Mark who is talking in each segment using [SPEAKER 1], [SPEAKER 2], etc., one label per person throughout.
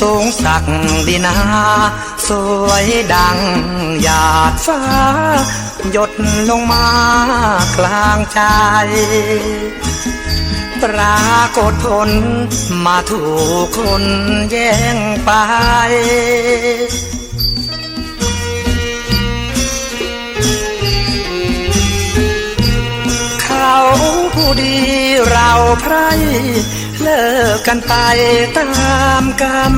[SPEAKER 1] สูงสักดีนา สวยดังหยาดฟ้า หยดลงมากลางใจ ปรากฏผลมาถูกคนแย่งไปเขาผู้ดีเราไพร เลิกกันไปตามกรรม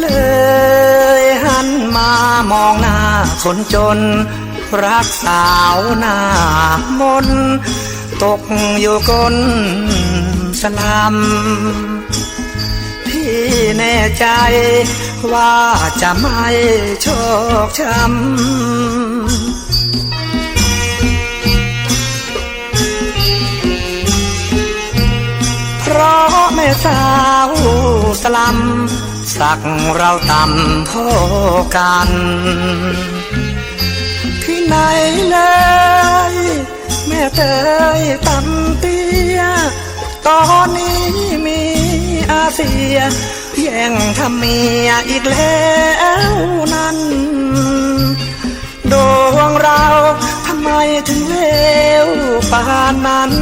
[SPEAKER 1] เลยหันมามองหน้าคนจน รักสาวหน้ามน ตกอยู่ก้นสลัมพี่แน่ใจว่าจะไม่โชคช้ำ สาสลัมสักเราต่ำพ่อกันที่ไหนเลย แม่เตยต่ำเตี้ย ตอนนี้มีอาเซีย แย่งทำเมียอีกแล้วนั้นดวงเราทำไมถึงเลวปานนั้น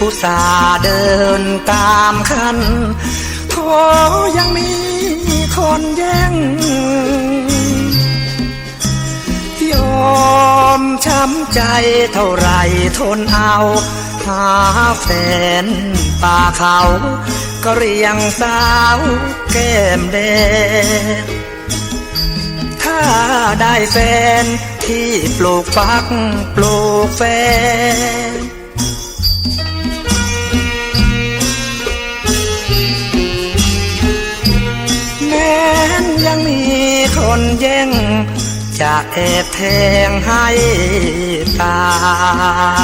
[SPEAKER 1] อุตส่าห์เดินตามคันโทยังมีคนแย่งยอมช้ำใจเท่าไรทนเอา หาแฟนป่าเขา ก็เรียงสาวแก้มแดงถ้าได้แฟนที่ปลูกฟักปลูกแฟน ยังมีคนแย่ง จะแอบแทงให้ตาย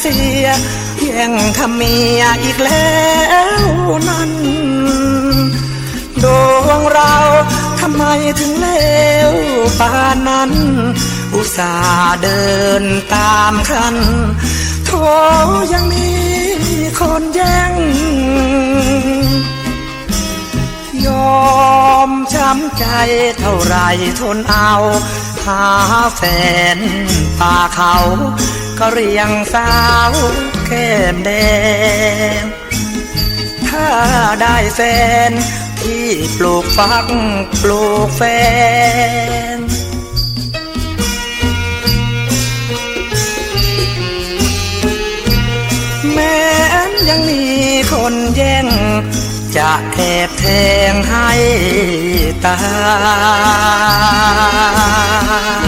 [SPEAKER 1] เสียแย่งทำเมียอีกแล้วนั้นดวงเราทำไมถึงเลวปานนั้น อุตส่าห์เดินตามคันโทยังมีคนแย่ง ช้ำใจเท่าไรทนเอา หาแฟนป่าเขาก็เรียงสาวแก้มแดง ถ้าได้แฟนที่ปลูกฟักปลูกแฟนแม้ยังมีคนแย่ง จะแอบแทงให้ตาย